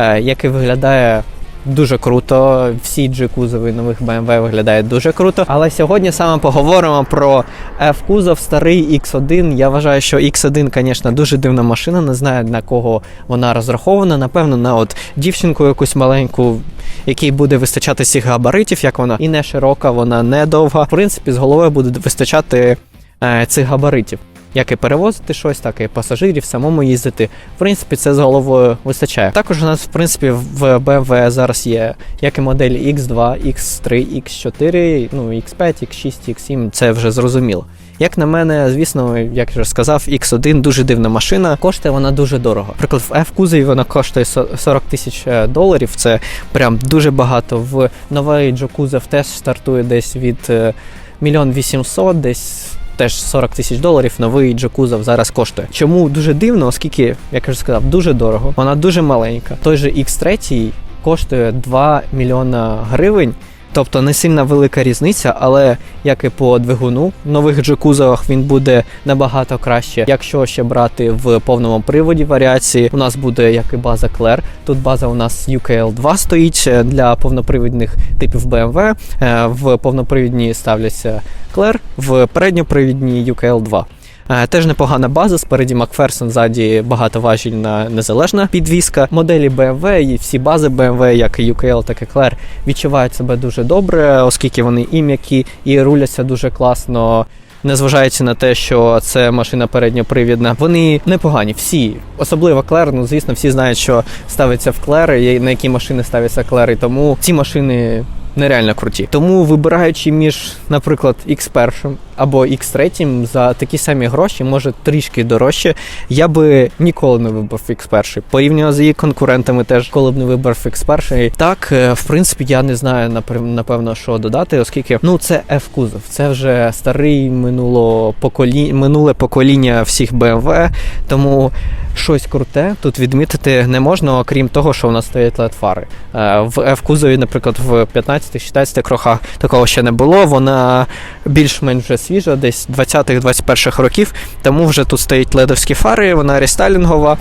е, який виглядає. Дуже круто, всі G-кузови нових BMW виглядають дуже круто. Але сьогодні саме поговоримо про F-кузов, старий X1. Я вважаю, що X1, звісно, дуже дивна машина. Не знаю на кого вона розрахована. Напевно, на от дівчинку якусь маленьку, якій буде вистачати всіх габаритів, як вона і не широка, вона не довга. В принципі, з головою буде вистачати е, цих габаритів. Як і перевозити щось, так і пасажирів, самому їздити. В принципі, це з головою вистачає. Також у нас, в принципі, в BMW зараз є як і моделі X2, X3, X4, ну, X5, X6, X7, це вже зрозуміло. Як на мене, звісно, як я вже сказав, X1 дуже дивна машина. Коштує вона дуже дорого. Наприклад, в F-кузові вона коштує со- 40 тисяч е, доларів. Це прям дуже багато. В новий Джо-кузов теж стартує десь від е, мільйон вісімсот, десь теж 40 тисяч доларів. Новий Джо-кузов зараз коштує. Чому дуже дивно, оскільки, як я вже сказав, дуже дорого. Вона дуже маленька. Той же X3 коштує 2 мільйона гривень. Тобто не сильно велика різниця, але як і по двигуну в нових G-кузовах він буде набагато краще. Якщо ще брати в повному приводі варіації, у нас буде як і база Claire. Тут база у нас UKL2 стоїть е, для повнопривідних типів BMW. Е, В повнопривідні ставляться Claire, в передньопривідні UKL2. Е, Теж непогана база. Спереді Макферсон, ззаді багатоважільна незалежна підвізка. Моделі BMW і всі бази BMW, як і UKL, так і Claire, відчувають себе дуже добре, оскільки вони і м'які, і руляться дуже класно. Незважаючи на те, що це машина передньопривідна, вони непогані. Всі, особливо Клер. Ну звісно, всі знають, що ставиться в Клер, і на які машини ставляться Клери. Тому ці машини нереально круті. Тому вибираючи між, наприклад, X1 або X3 за такі самі гроші, може трішки дорожче, я би ніколи не вибрав X1. Порівняно з її конкурентами, теж коли б не вибрав X1. Так, е, в принципі, я не знаю напевно, що додати, оскільки ну це F-кузов, це вже старий минуло поколі... минуле покоління всіх BMW, тому щось круте тут відмітити не можна, окрім того, що у нас стоять led фари. Е, В F-кузові, наприклад, в 15-16 роках такого ще не було. Вона більш-менш свіжа, десь 20-21 років. Тому вже тут стоять ледовські фари, вона рестайлінгова.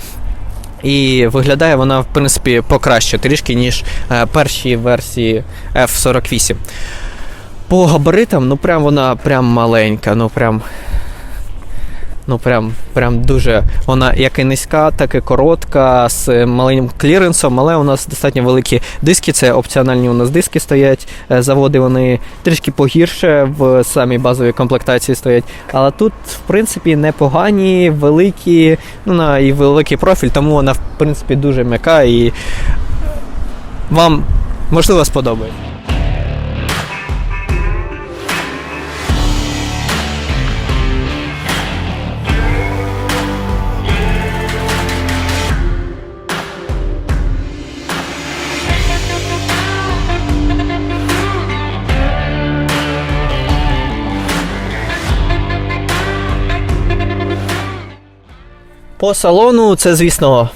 І виглядає вона, в принципі, покраще трішки, ніж е, перші версії F48. По габаритам, ну прям вона прям маленька, ну прям. Ну, прям, прям дуже. Вона як і низька, так і коротка, з маленьким кліренсом, але у нас достатньо великі диски. Це опціональні у нас диски стоять. Е, Заводи вони трішки погірше в самій базовій комплектації стоять. Але тут, в принципі, непогані, великі, ну на і великий профіль, тому вона, в принципі, дуже м'яка і вам можливо сподобається. По салону це, звісно,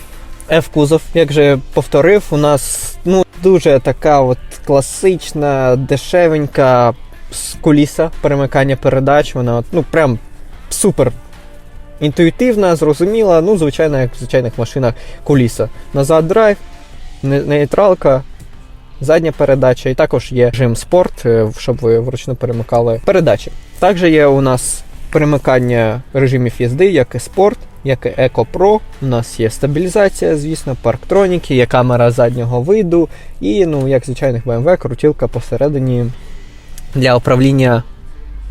F-кузов, як же повторив, у нас ну, дуже така от класична, дешевенька куліса перемикання передач. Вона от, ну, прям супер інтуїтивна, зрозуміла. Ну, звичайно, як в звичайних машинах куліса. Назад драйв, нейтралка. Задня передача, і також є режим спорт, е, щоб ви вручну перемикали передачі. Також є у нас перемикання режимів їзди, як і спорт, як і Eco Pro. У нас є стабілізація, звісно, парктроніки, є камера заднього виду, і, ну, як звичайних BMW, крутілка посередині для управління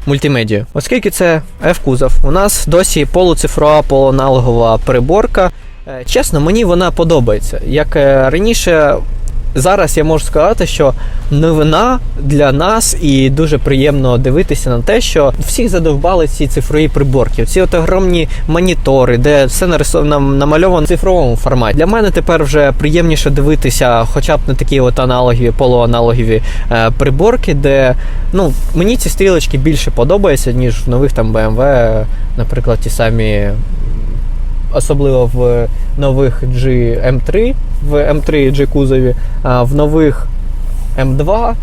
мультимедією. Оскільки це F-кузов, у нас досі полуцифрова, полуаналогова приборка. Е, Чесно, мені вона подобається. Як е, раніше, зараз я можу сказати, що новина для нас і дуже приємно дивитися на те, що всіх задовбали ці цифрові приборки. Ці от огромні монітори, де все нарисовано намальовано в цифровому форматі. Для мене тепер вже приємніше дивитися, хоча б на такі от аналогові, полуаналогові е, приборки, де ну мені ці стрілочки більше подобаються, ніж в нових там BMW, наприклад, ті самі особливо в нових G M3, в M3 G кузові, в нових M2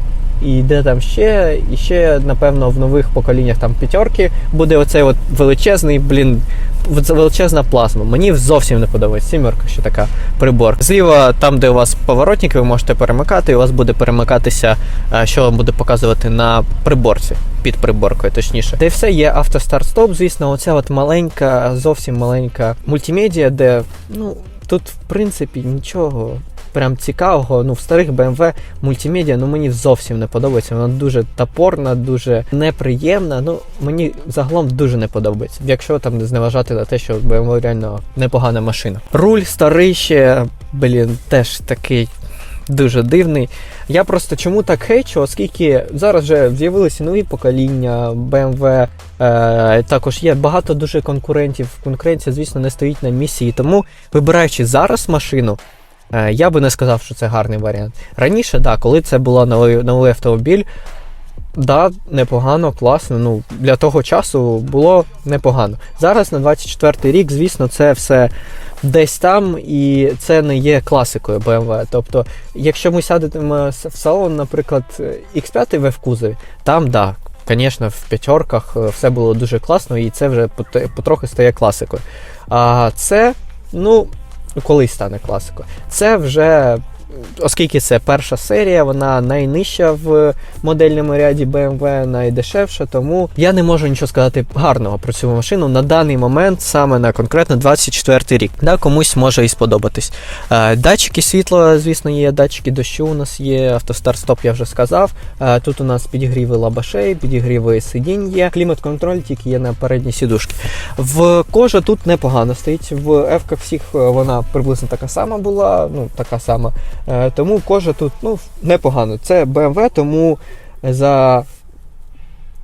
і де там ще, і ще, напевно, в нових поколіннях там п'ятерки буде оцей от величезний, блін, величезна плазма. Мені зовсім не подобається сімерка, що така прибор. Зліва, там, де у вас поворотники, ви можете перемикати, і у вас буде перемикатися, е, що вам буде показувати на приборці. Під приборкою, точніше, де все є автостарт-стоп. Звісно, оця от маленька, зовсім маленька мультимедіа, де ну тут в принципі нічого прям цікавого. Ну в старих BMW мультимедіа ну мені зовсім не подобається. Вона дуже топорна, дуже неприємна. Ну мені загалом дуже не подобається. Якщо там не зневажати на те, що BMW реально непогана машина. Руль старий ще, блін, теж такий. Дуже дивний. Я просто чому так хейчу, оскільки зараз вже з'явилися нові покоління BMW, е, також є багато дуже конкурентів. Конкуренція, звісно, не стоїть на місці. І тому, вибираючи зараз машину, я би не сказав, що це гарний варіант. Раніше, да, коли це був новий, новий автомобіль, да, непогано, класно. Ну, для того часу було непогано. Зараз на 24 рік, звісно, це все десь там, і це не є класикою BMW. Тобто, якщо ми сядемо в салон, наприклад, X5 в кузові, там да. Звісно, в п'ятерках е, все було дуже класно, і це вже потрохи стає класикою. А це, ну, колись стане класикою. Це вже оскільки це перша серія, вона найнижча в модельному ряді BMW, найдешевша, тому я не можу нічого сказати гарного про цю машину на даний момент, саме на конкретно 24 рік. Да, комусь може і сподобатись. Е, датчики світла, звісно, є, датчики дощу у нас є, автостарт-стоп, я вже сказав. Е, тут у нас підігріви лабашей, підігріви сидінь є, клімат-контроль тільки є на передній сідушці. В кожа тут непогано стоїть. В F всіх вона приблизно така сама була, ну така сама. Е, тому кожа тут ну, непогано. Це BMW, тому за.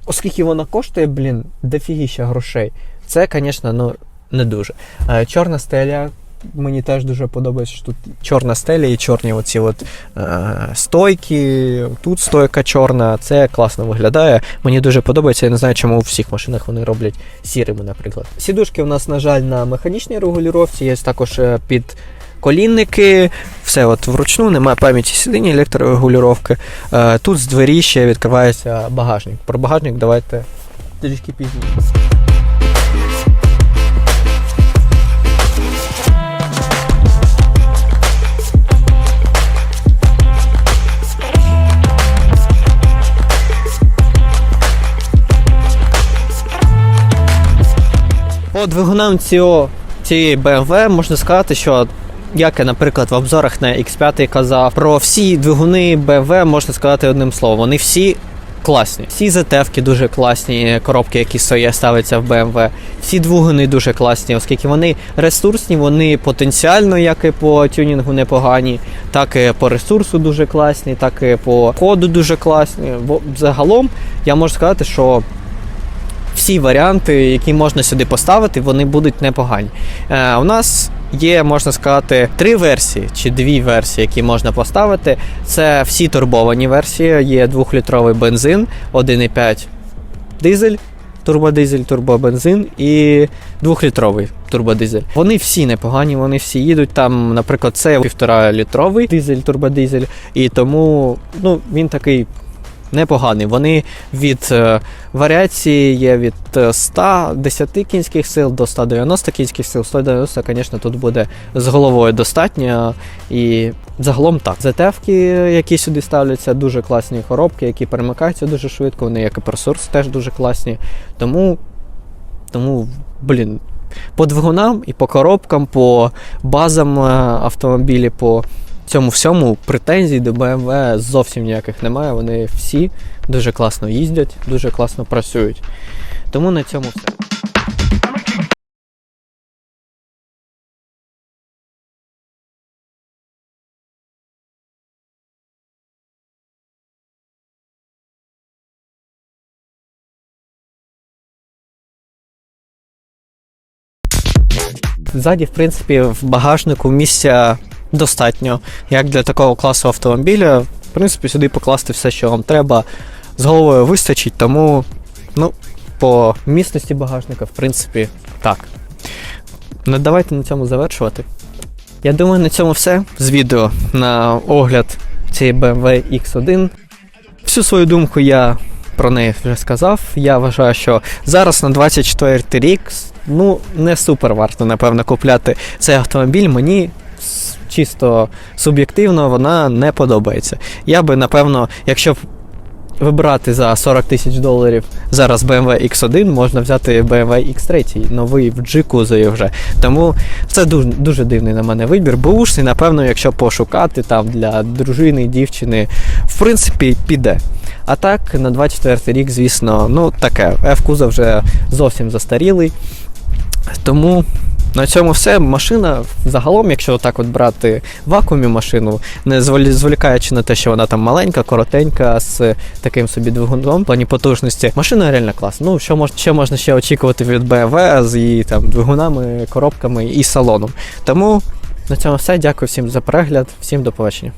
Оскільки вона коштує, блін, дофігіща грошей, це, звісно, ну, не дуже. Е, чорна стеля. Мені теж дуже подобається, що тут чорна стеля і чорні оці от е, стойки. Тут стойка чорна, це класно виглядає. Мені дуже подобається. Я не знаю, чому у всіх машинах вони роблять сірими, наприклад. Сідушки у нас, на жаль, на механічній регулювання, є також під колінники, все от вручну, немає пам'яті сидіння, електрорегулювання. Е, тут з двері ще відкривається багажник. Про багажник давайте трішки пізніше. По двигунам цього цієї BMW можна сказати, що як я, наприклад, в обзорах на X5 казав, про всі двигуни BMW можна сказати одним словом. Вони всі класні. Всі ZF дуже класні коробки, які стоє, ставляться в BMW. Всі двигуни дуже класні, оскільки вони ресурсні, вони потенціально, як і по тюнінгу, непогані, так і по ресурсу дуже класні, так і по ходу дуже класні. Загалом я можу сказати, що всі варіанти, які можна сюди поставити, вони будуть непогані. Е, У нас є, можна сказати, три версії чи дві версії, які можна поставити. Це всі турбовані версії. Є 2-літровий бензин, 1,5 дизель. Турбодизель, турбобензин і 2-літровий турбодизель. Вони всі непогані, вони всі їдуть. Там, наприклад, це 1,5-літровий дизель, турбодизель, і тому ну, він такий непоганий. Вони від е, варіації є від 110 е, кінських сил до 190 кінських сил. 190, звісно, тут буде з головою достатньо. І загалом так. ЗТФ, які сюди ставляться, дуже класні коробки, які перемикаються дуже швидко, вони як і пресурс теж дуже класні. Тому, тому, блін. По двигунам і по коробкам, по базам е, автомобілі, по цьому всьому претензій до BMW зовсім ніяких немає. Вони всі дуже класно їздять, дуже класно працюють. Тому на цьому все. Ззаді, в принципі, в багажнику місця достатньо, як для такого класу автомобіля. В принципі, сюди покласти все, що вам треба. З головою вистачить, тому ну, по міцності багажника, в принципі, так. Ну, Давайте на цьому завершувати. Я думаю, на цьому все з відео на огляд цієї BMW X1. всю свою думку я про неї вже сказав. Я вважаю, що зараз на 24 рік ну не супер варто, напевно, купляти цей автомобіль. Мені чисто суб'єктивно вона не подобається. Я би, напевно, якщо б вибирати за 40 тисяч доларів зараз BMW X1, можна взяти BMW X3, новий в G кузові вже. Тому це дуже, дуже дивний на мене вибір. Бушний, напевно, якщо пошукати там для дружини, дівчини, в принципі, піде. А так, на 24-й рік, звісно, ну таке. F-кузов вже зовсім застарілий. Тому на цьому все. Машина загалом, якщо так от брати вакуумі машину, не зволі- зволікаючи на те, що вона там маленька, коротенька, з таким собі двигуном в плані потужності, машина реально класна. Ну, що мож, ще можна ще очікувати від BMW з її там двигунами, коробками і салоном. Тому на цьому все. Дякую всім за перегляд, всім до побачення.